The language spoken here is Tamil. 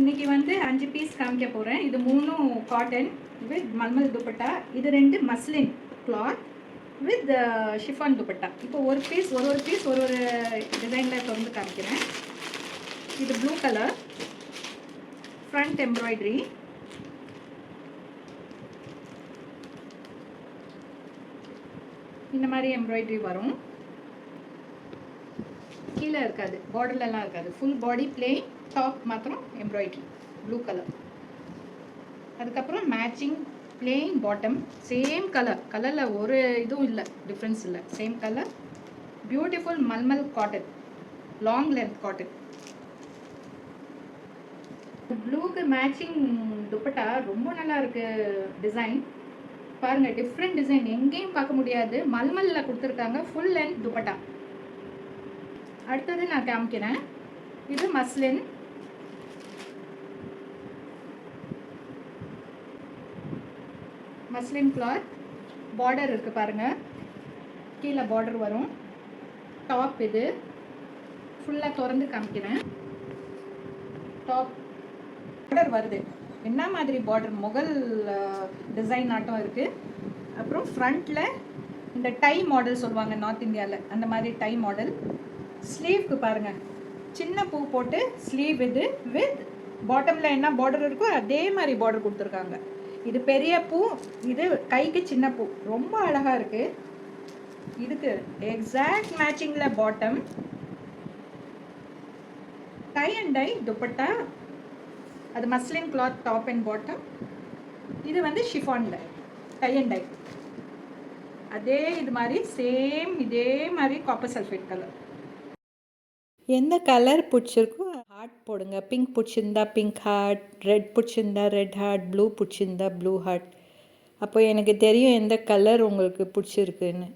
இன்னைக்கு வந்து அஞ்சு பீஸ் காமிக்க போகிறேன் இது மூணும் காட்டன் வித் மல்மல் துப்பட்டா. இது ரெண்டு muslin cloth with chiffon dupatta. இப்போ ஒரு பீஸ் ஒரு ஒரு பீஸ் ஒரு ஒரு டிசைனில் திறந்து காமிக்கிறேன். இது ப்ளூ கலர் ஃப்ரண்ட் எம்ப்ராய்டரி இந்த மாதிரி எம்ப்ராய்டரி வரும். கீழே இருக்காது. பார்டர்லலாம் இருக்காது. ஃபுல் பாடி பிளேன் டாப் மாத்திரம் எம்ப்ராய்டரி ப்ளூ கலர் அதுக்கப்புறம் matching plain bottom same colour கலரில் ஒரு இதுவும் இல்லை. டிஃப்ரென்ஸ் இல்லை. Same colour beautiful mulmul cotton long length cotton ப்ளூக்கு மேட்சிங் துப்பட்டா ரொம்ப நல்லா இருக்கு டிசைன் பாருங்க டிஃப்ரெண்ட் டிசைன் எங்கேயும் பார்க்க முடியாது. மல்மல்ல கொடுத்துருக்காங்க. ஃபுல் லென்த் துப்பட்டா அடுத்தது நான் காமிக்கிறேன். இது மஸ்லின். மஸ்லின் கிளாத் பார்டர் இருக்குது பாருங்கள் கீழே பார்டர் வரும். டாப் இது. ஃபுல்லாக திறந்து காமிக்கிறேன். டாப் பார்டர் வருது. என்ன மாதிரி பார்டர் முகல் டிசைன் ஆட்டம் இருக்குது அப்புறம் ஃப்ரண்ட்டில் இந்த டை மாடல் சொல்லுவாங்க நார்த் இந்தியாவில் அந்த மாதிரி டை மாடல் ஸ்லீவ்க்கு பாருங்கள் சின்ன பூ போட்டு ஸ்லீவ் இது வித் பாட்டமில் என்ன பார்டர் இருக்கோ அதே மாதிரி பார்டர் கொடுத்துருக்காங்க. இது பெரிய பூ இது கைக்கு சின்ன பூ. ரொம்ப அழகாக இருக்குது இதுக்கு exact மேட்சிங்கில் bottom tie and tie dupatta அது muslin cloth top and bottom இது வந்து ஷிஃபானில் டை அண்ட் டை அதே இது மாதிரி சேம் இதே மாதிரி காப்பர் சல்ஃபேட் கலர் எந்த கலர் பிடிச்சிருக்கோ ஹார்ட் போடுங்க. பிங்க் பிடிச்சிருந்தா பிங்க் ஹார்ட் ரெட் பிடிச்சிருந்தா ரெட் ஹார்ட் ப்ளூ பிடிச்சிருந்தா ப்ளூ ஹார்ட் அப்போ எனக்கு தெரியும் எந்த கலர் உங்களுக்கு பிடிச்சிருக்குன்னு.